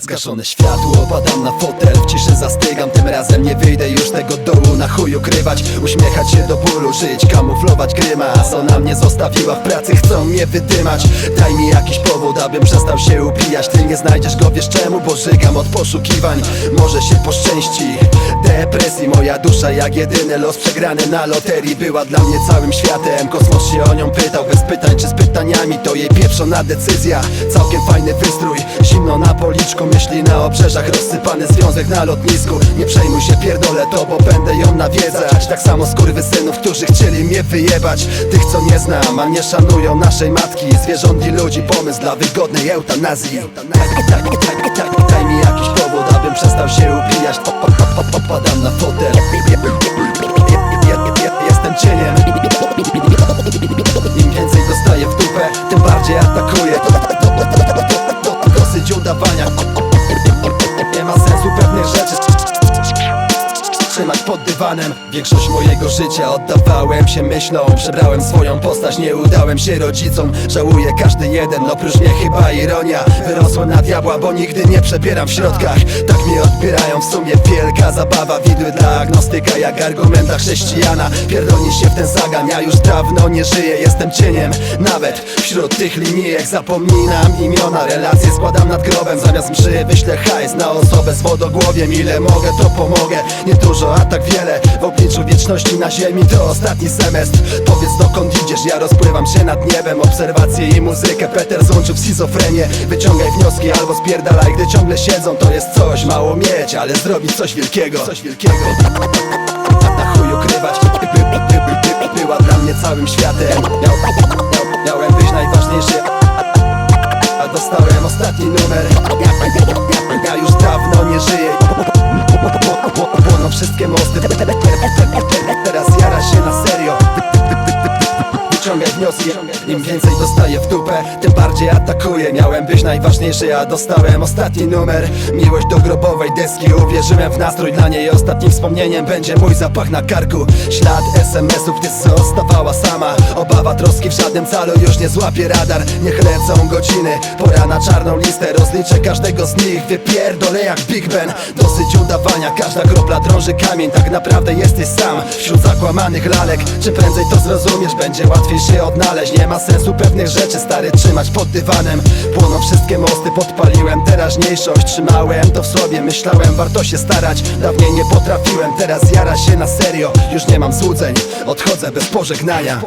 Zgaszone światło, opadam na fotel W ciszy zastygam, tym razem nie wyjdę już tego dołu Na chuj ukrywać, uśmiechać się do bólu Żyć, kamuflować grymas Ona mnie zostawiła w pracy, chcą mnie wydymać Daj mi jakiś powód, abym przestał się upijać Ty nie znajdziesz go, wiesz czemu? Bo żygam od poszukiwań Może się poszczęści Depresji, moja dusza jak jedyny los przegrany na loterii Była dla mnie całym światem. Kosmos się o nią pytał bez pytań czy z pytaniami. To jej pieprzona decyzja. Całkiem fajny wystrój. Zimno na policzku, myśli na obrzeżach. Rozsypany związek na lotnisku. Nie przejmuj się, pierdolę to, bo będę ją nawiedzać. Tak samo synów, którzy chcieli mnie wyjebać. Tych co nie znam, a nie szanują naszej matki. Zwierząt i ludzi, pomysł dla wygodnej eutanazji. Daj, mi jakiś Większość mojego życia oddawałem się myślom. Przebrałem swoją postać, nie udałem się rodzicom. Żałuję każdy jeden, oprócz mnie chyba ironia. Wyrosłem na diabła, bo nigdy nie przebieram w środkach. Tak mnie odbierają w sumie wielka zabawa. Widły dla agnostyka jak argumenta chrześcijana. Pierdolni się w ten zagan, ja już dawno nie żyję Jestem cieniem, nawet wśród tych linijek Zapominam imiona, relacje składam nad grobem Zamiast mszy wyślę hajs na osobę z wodogłowiem. Ile mogę to pomogę, nie dużo, a tak wiele W obliczu wieczności na ziemi to ostatni semestr. Powiedz dokąd idziesz, ja rozpływam się nad niebem. Obserwacje i muzykę, Peter złączył w schizofrenię. Wyciągaj wnioski albo spierdalaj, gdy ciągle siedzą To jest coś, mało mieć, ale zrobić coś wielkiego. Coś wielkiego. Na chuj ukrywać. By, by, by, by, by, Była dla mnie całym światem wszystkie mosty. Teraz jara się na serio Wyciągaj wnioski Im więcej dostaję w dupę Tym bardziej atakuję. Miałem być najważniejszy, a dostałem ostatni numer. Miłość do grobowej deski Uwierzyłem w nastrój. Dla niej Ostatnim wspomnieniem będzie mój zapach na karku. Ślad SMS-ów, gdy zostawała sama. Obawa troski w żadnym calu już nie złapie radar. Niech lecą godziny Pora na czarną listę. Rozliczę każdego z nich Wypierdolę jak Big Ben. Dosyć udawania Każda kropla drąży kamień. Tak naprawdę jesteś sam Wśród zakłamanych lalek. Czym prędzej to zrozumiesz Będzie łatwiej się odnaleźć. Nie ma sensu pewnych rzeczy Stary trzymać pod dywanem. Płoną wszystkie mosty Podpaliłem teraźniejszość. Trzymałem to w sobie Myślałem warto się starać. Dawniej nie potrafiłem Teraz jara się na serio. Już nie mam złudzeń Odchodzę bez pożegnania